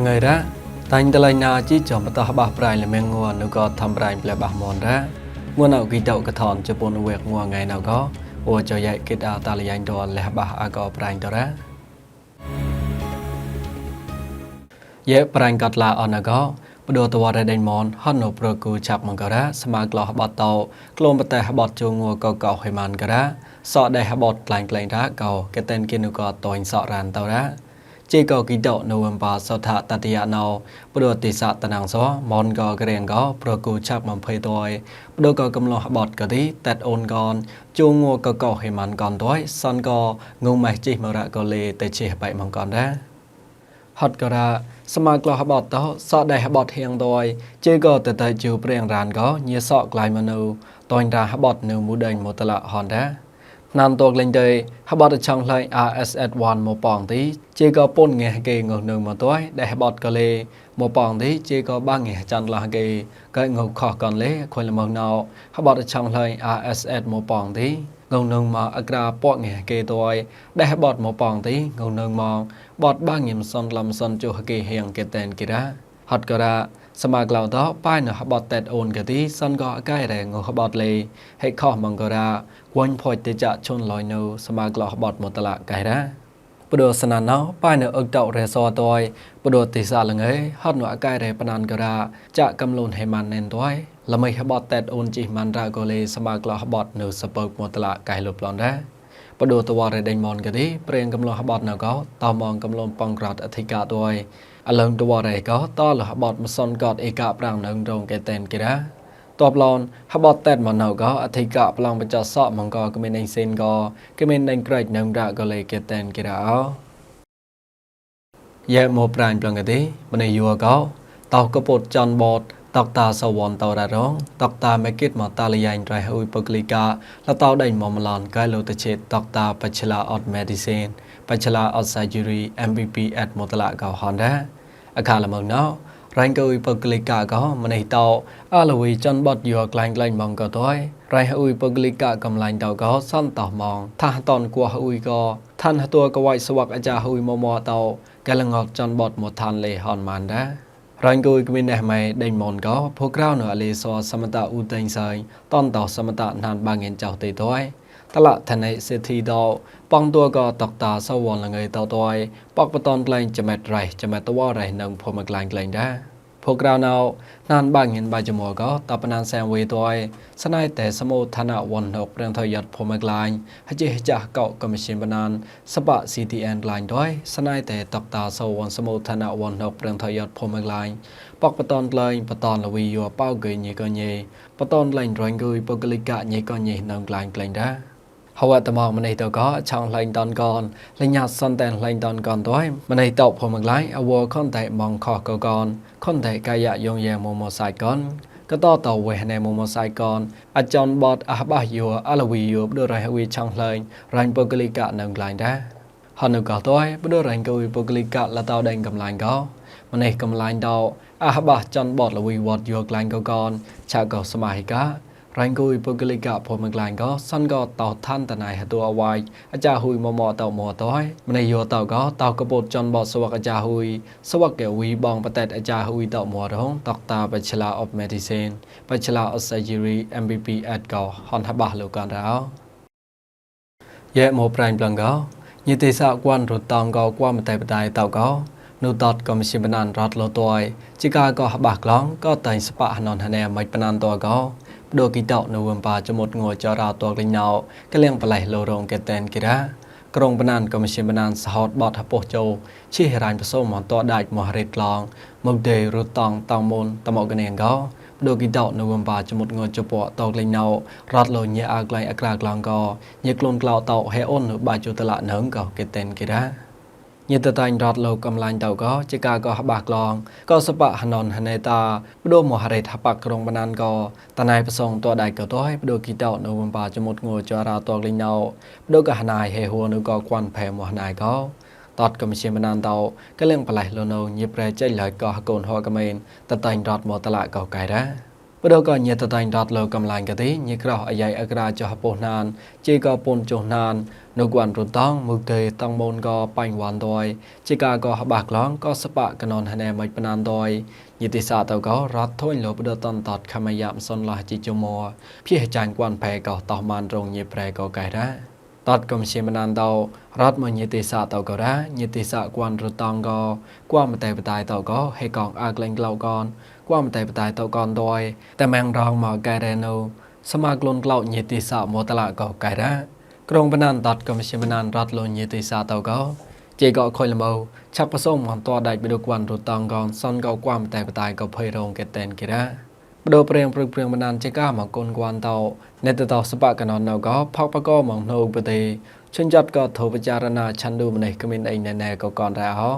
ngày ra tanh tờ lạnh na chỉ chọn bắt tao bạc prai là men ngua nếu có thăm prai là bạc mòn ra ngua nào ghi đậu cái thòn cho bốn việc ngua ngày nào có ô cho dạy cái đào ta là dành đồ là bạc à có prai đó ra យេប្រាញ់កាត់ឡាអនកោបដូតវរដេញមនហនប្រគូចាប់មកការ៉ាស្មាក្លោះបតតោក្លូមបតេបតជងងកកោហេម៉ានការ៉ាសអដេបតក្លែងក្លែងរ៉ាកោកេតេនគិនុកោតូនសរានតរ៉ា ជេកគីតនូវេមបាសថាតតិយណោព្រោះទេសតណងសមនកក្រេងកប្រគូឆាប់20តយព្រោះកកំឡោះបតកទីតេតអូនកនជួងងកកហេម៉ាន់កនតយសនកងុំម៉េះជីមរៈកលេតេជេបៃម៉ងកនដែរហតការាសមាក្លោះបតតោសតដែលបតហៀងតយជេកតតៃជូព្រៀងរានកញាសក់ក្លៃមនុតញរាហបតនៅមូដេញមតលហនដែរ ណានតកលេងទៅហបតចង់ឡើង RSS1 មកប៉ងទីជាក៏ពុនងះគេងនៅមកទួយដែលហបតក៏លេមកប៉ងទីជាក៏បាងងះចន្ទឡះគេក៏ងខខកាន់លេខុយលមកណៅហបតចង់ឡើង RSS មកប៉ងទីងនៅមកអក្រាពកងះគេទួយដែលហបតមកប៉ងទីងនៅមកបតបាងញឹមសនលំសនចុះគេហៀងគេតែនគេរ៉ាហតក៏រ៉ា សមាក្លៅតប៉ៃណបត់តែតអូនកទីសនក៏អកែរងងបត់លេហេខោះមងក៏រ៉ាវញផុយទេចជុនលយនៅសមាក្លៅបត់មកតឡាកែរ៉ាពដូសណាណោប៉ៃណអុកតរេសតយពដូតិសាលងឯហត់ណអកែរេបណានក៏រ៉ាចាកំលូនហេម៉ានណែនតយល្មីហបតតែតអូនជីម៉ាន់រ៉ាកូលេសមាក្លោះបតនៅសពើកមកតឡាកៃលុប្លនដែរ បដូតវរដេញមនកទីព្រៀងកំលោះបតនៅកោតមងកំលំបងក្រាត់អធិកាតួយអលងតវរេកោតលះបតមសនកតអេកាប្រាំងនៅរងកេតែនគិរាតបឡនហបតតែតមកនៅកោអធិកាប្លងបច្ចសក់មងកគមេនសេនកោគមេនដេញក្រាច់នៅរ៉ាកូលេកេតែនគិរាអោយេមកប្រាញ់ប្លងកទីមនីយួកោតោកពុតចនបត តកតាសវនតររងតកតាមេគិតមតាលីយ៉ៃរៃហ៊ុយពកលីកាលតោដេញមមឡនកែលូតជេតកតាបច្ឆ្លាអត់មេឌីស៊ីនបច្ឆ្លាអត់សាជូរី MPP អត់មតឡាកោហនដាអខាលមងណោរៃកុយពកលីកាកោមនេះតោអលវីចនបតយោក្លាញ់ក្លាញ់ម៉ងកោតយរៃហ៊ុយពកលីកាកំឡាញ់តោកោសន្តោម៉ងថាតនកួហ៊ុយកោឋានតួកវៃស្វកអាចាហ៊ុយមមតោកែលងកចនបតមឋានលេហនម៉ានដា ររងគួយគមីណេះម៉ៃដេញមនកោភូក្រៅនៅអលីសសមតអ៊ូតេងសៃតនតសមតណានបាងៀនចៅទេតយតលថណៃសេធីដោប៉ងតួក៏តកតាសវលងើតតយបកបតនក្លែងចមែតរៃចមែតតវរៃនឹងភូមិក្លែងក្លែងដែរ పోగ్రానా నాన్ బాంగిన్ బాజమోగో తపనాన్ శాం వేతోయ్ సనాయ్ తే సమోథన వన్ హోక్ ప్రేం థో యట్ ఫోమగ్లాయ్ హజే హజా కౌ కమిషన్ బనాన్ సబ సిటిఎన్ లాయ్ దోయ్ సనాయ్ తే తప్తా సో వన్ సమోథన వన్ హోక్ ప్రేం థో យត់ភូមិក្លាញ់បកបតនក្លែងបតនលវីយោប៉ៅកេញេកញេបតនក្លែងរងគួយបកលិកញេកញេនៅក្លែងក្លែងដែរ ហវតមងម្នេះទៅក៏ឆောင်းលែងតនកនលញ្ញាសន្តែនលែងតនកនទៅម្នេះតោព្រមក្លាយអវខុនតែមងខកកនខុនតែកាយយងយ៉ាងមមសាយកនកតតវេណែមមសាយកនអចនបតអះបះយោអលវីយោបដរៃវីឆောင်းលែងរាញ់ពកលិកនៅក្លាញ់ដែរហនុកតោបដរៃកវីពកលិកលតោដែងកំឡាញ់កោម្នេះកំឡាញ់តោអះបះចនបតលវីវត្តយោក្លាញ់កកនឆាកោសមាហិកា រ៉ៃគូពុកលិកភូមិក្លែងក៏សាន់ក៏តោឋានតណៃហតអវាយអាចាហ៊ុយមមតោមតោម្នេះយោតោក៏តោកពុតចនបសវកអាចាហ៊ុយសវកកវីបងបតេតអាចាហ៊ុយតោមរងតកតាបច្ឆលាអបមេឌីសិនបច្ឆលាអសាជីរី MVP at ក៏ហនហបះលោកកនរោយេមកប្រៃប្លងក៏ញិទេសៈគួនរតងក៏គួមតែបដៃតោក៏នូតតកំសិបណានរត់លតយជីកាក៏ហបះក្លងក៏តែងស្បហននហណែមិនបណានតក៏ ដូគីតោនៅវំបាចមុតងួចរោតកលិញោកលៀងបលៃលោរងកេតែនគិរាក្រុងបណានកំសិបណានសហតបតហពោះជោឈីហរាញ់ប្រសូមតដាច់មហរិតឡងមកដេរតងតងមុនតមកកនេងកោដូគីតោនៅវំបាចមុតងួចពតកលិញោរត់លោញអក្លៃអក្រាក្លងកោញេក្លូនក្លោតោហេអូននៅបាជុតលនឹងកោកេតែនគិរា ញាតតាញ់រត់លោកកំឡាញ់តៅក៏ជាការក៏បាក់ក្លងក៏សបៈហណនហនេតាបដូមហរេថាបាក់ក្រុងបណានក៏តណៃប្រសងតដៃក៏តឲ្យបដូគីតោនៅបំបាចមុតងួចរាតលិញណៅបដូក៏ហណៃហេហួរនៅក៏គួនផែមហណៃក៏តតកំជាបណានតោក៏លៀងប្លេះលនៅញិប្រែចេញឡើយក៏កូនហកមែនតតាញ់រត់មកតឡាក៏កៃដែរ បបដកញាតតៃដតលកំឡាញ់កទេញិក្រោះអាយ៉ៃអក្រាចោះពោះណានជេកពុនចុះណាននៅគួនរុនតងមុខទេតងមូនកបាញ់វ៉ាន់ដយជេកាកហបាក់ឡងក៏សបកកណនហណែមិនបណានដយយិតិសាតក៏រត់ធុញលបដតនតតខមយ៉ាមសុនឡះជីជមោភៀចាញ់គួនផែក៏តោះមានរងញិប្រែក៏កែរ៉ា តតកំជាមណានដោរត់មកញិតិសាតក៏រ៉ាញិតិសាគួនរតងក៏គួមតែបតាយតក៏ហេកងអាក្លែងក្លោកនគួមតែបតាយតកនដយតែម៉ងរងមកកែរ៉េណូសមាក្លូនក្លោញិតិសាមតឡាក៏កែរ៉ាក្រុងបណានតតកំជាមណានរត់លញិតិសាតក៏ជេក៏ខុយលមោឆាប់ប្រសងមន្តដាច់បិដគួនរតងកនសនក៏គួមតែបតាយក៏ភ័យរងកែតែនគិរ៉ា បដូរព្រៀងព្រឹកព្រៀងបណ្ដានចេកាមកកូនគួនតោនេតតោសបកណននៅក៏ផកបកមកនៅបទេជញ្ចត់ក៏ធោបចារណាឆាន់ឌូម្នេះគ្មានអីណែណែក៏កនរ៉ាហោ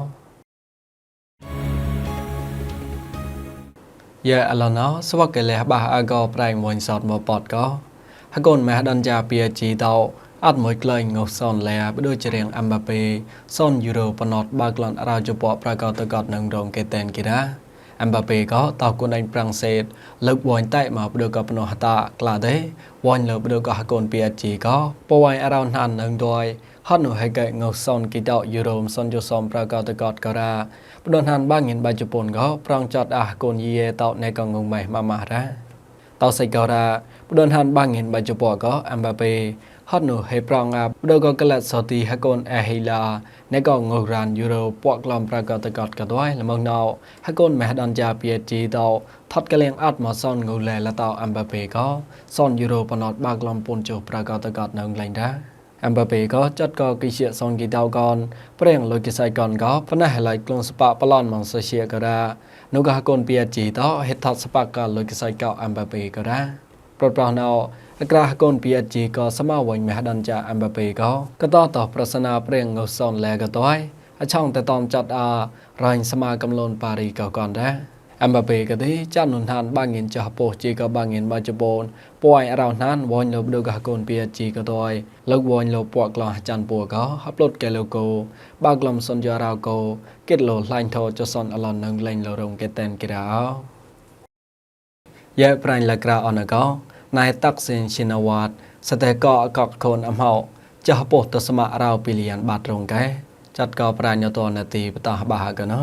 យ៉ាអឡណោសវកលេះបះអកោប្រែងមួយសតមកពតក៏ហកូនម៉ែដនចាពីជីតោអត់មួយក្លែងងោសនលែបដូចជារៀងអម្បាពេសនយូរ៉ូបណតបើក្លនរ៉ាជពប្រកតកតនឹងរងកេតែនគីរ៉ា អម្បាពេក៏តោគុនឯងប្រាំងសេតលើកវ៉ាញ់តែមកបដកបណោះតាក្លាទេវ៉ាញ់លើបដកហកូនពីជីក៏ពវ៉ាញ់អរោនហាននឹងដួយហត់នោះហើយកែងោសនគីតោយូរ៉ូមសនយោសំប្រកតកតករ៉ាបដនហានបាងិនបាជប៉ុនក៏ប្រងចតអះកូនយីតោណែកងងម៉ៃម៉ាម៉ារ៉ាតោសៃករ៉ាបដនហានបាងិនបាជប៉ុក៏អម្បាពេ ហត់នោះហេប្រងអាបដកកលសទីហកូនអេហេឡាណេកងងរ៉ានយូរ៉ូពកឡំប្រកតកតកដួយលមងណៅហកូនមេដនជាពីជីតោថត់កលៀងអត់មកសនងូលែលតោអម្បាពេក៏សនយូរ៉ូបណតបាក្លំពុនចុះប្រកតកតនៅលែងដែរអម្បាពេក៏ចាត់ក៏គិជាសនគីតៅកនប្រេងលុយគិសៃកនក៏ផ្នះឡៃក្លងស្ប៉ប្លន់មកសជាក៏ដែរនោះក៏កូនពីជីតោហេតថត់ស្ប៉ក៏លុយគិសៃកោអម្បាពេក៏ដែរប្រប្រណៅ អក្រាកូន PSG ក៏សមវិញមហដនចាអម្បាពេក៏ក៏តតប្រសនាព្រៀងងសនលែក៏តយអឆងតែតំចាត់អរ៉ាញ់សមាកំលូនប៉ារីក៏កនដែរអម្បាពេក៏ទេចានុនឋានបាងិនចោះពោះជីក៏បាងិនបាជបូនពួយអរោណានវញលោបដូកកូន PSG ក៏តយលោកវញលោពកក្លោះចាន់ពួក៏ហាប់ឡូតកែឡូកូបាក្លំសុនយោរ៉ាកូគិតលោឡាញ់ថោចសនអឡននឹងលេងលោរងកេតែនគិរោយ៉ែប្រាញ់លក្រៅអនកោ ណៃតាក់សិនឈិនវ៉ាតស្តេកអកកខូនអំហោចះពោះតសមរោពីលៀនបាត់រងកែចាត់កោប្រាញ់តនទីបតះបាកណោ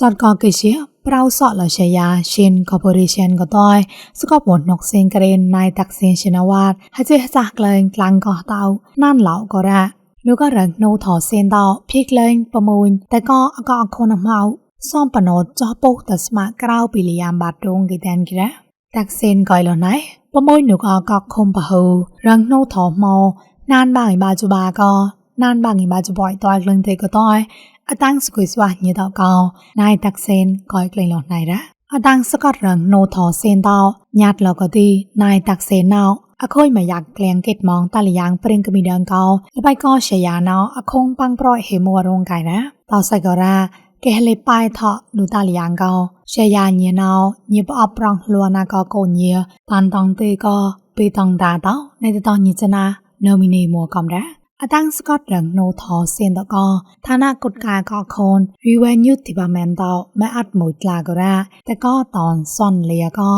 ចាត់កោកិជាប្រៅសក់លជាយាชิน corporation ក៏តយស្កបវនកសេងក្រេនណៃតាក់សិនឈិនវ៉ាតហើយចេះសាក់ក្លែងក្លាំងកោតៅណានឡៅក៏រ៉ាលោកក៏រងណូថសេនតោភីក្លែងប្រមួយតែក៏អកអខូនអំហៅសំបណោចោះពុះតស្មាក្រៅពីលៀមបាត់រងគេតែនគេរ៉ា តាក់សេនកយលណៃប្រមួយនុកអកកខុំបហូរងណូថោម៉ោណានបងបាជបាកណានបងបាជបយតលឹងទេកតអតាំងស្គួយស្វះញីតកោណៃតាក់សេនកយក្លែងលណៃរ៉ាអតាំងស្កតរងណូថោសេនតោញាតលកទីណៃតាក់សេនណោអខុយមកយ៉ាងក្លៀងកេតម៉ងតលយ៉ាងព្រេងកមីដងកោលបៃកោឆាយាណោអខុងប៉ងប្រយហេមួរងកៃណាតោសៃកោរ៉ា កេះលេប៉ៃថោនុតាលីយ៉ាងកោជាយ៉ាញីណោញីបអបប្រងលួណាកោកូនញីតានតងទេកោពីតងតាតោនៃតតញីចណាណូមីនីមួកំរ៉ាអតាំងស្កតរងណូថោសៀនតកោឋានៈគុតកាកោខូន revenue department តោម៉ែអត់មួយក្លាកោរ៉ាតកោតនសនលាកោ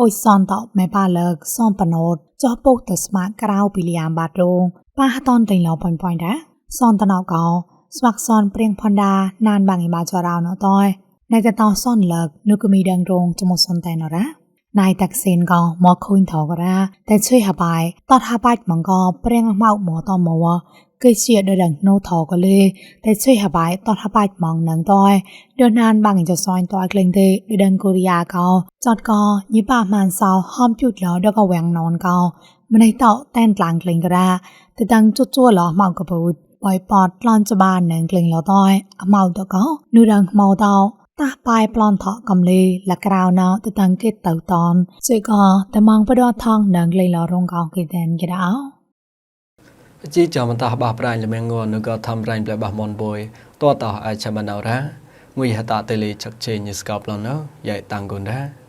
អូសនតម៉ែប៉ាលើកសំបណូតចោះពុកតស្មាក្រៅពីលៀមបាត់រងប៉ះតនតេងឡោប៉ុញប៉ុញដែរសនតណោកោ swakson prieng phonda nan bang ima chorao no toy nai ta taw son lak nu ko mi dang rong chomo son tai no ra นายตักเซนก็มอคุนถอกระแต่ช่วยหาบายตอดหาบายมังก็เปรียงเมาหมอตอมัวเกยเชียดเดดังโนถอก็เลย แต่ช่วยหาบายตอดหาบายมองนังต้อยเดินนานบางอีจะซอยต้อยเกลงเตยเดดังกุริยาก็จอดก็ยิบามันซาวห้อมจุดแล้วเดก็แหวงนอนก็มันในเต่าแต้นกลางเกลงกระแต่ดังจุดจั่วหลอเมากระบูด ករ៉ាតែតាំងជជួឡមកកពុតបយប៉តឡនចបាននឹងក្លែងឡតយអមៅតកោនុដងមកតោតាប៉ៃប្លន់ថកំលេលក្រៅណៅតតង្កេតតៅតនសេកតមងបដថងនងលេលរងកោគេតែនគេដោជីចាំតះបះប្រាញ់លមងងនក៏ធ្វើប្រាញ់ផ្លែបះមនបុយតតអអាចចាំណៅរ៉ាងុយហតាតេលីឆកជេញស្កបឡណៅយ៉ៃតាំងគុនរ៉ា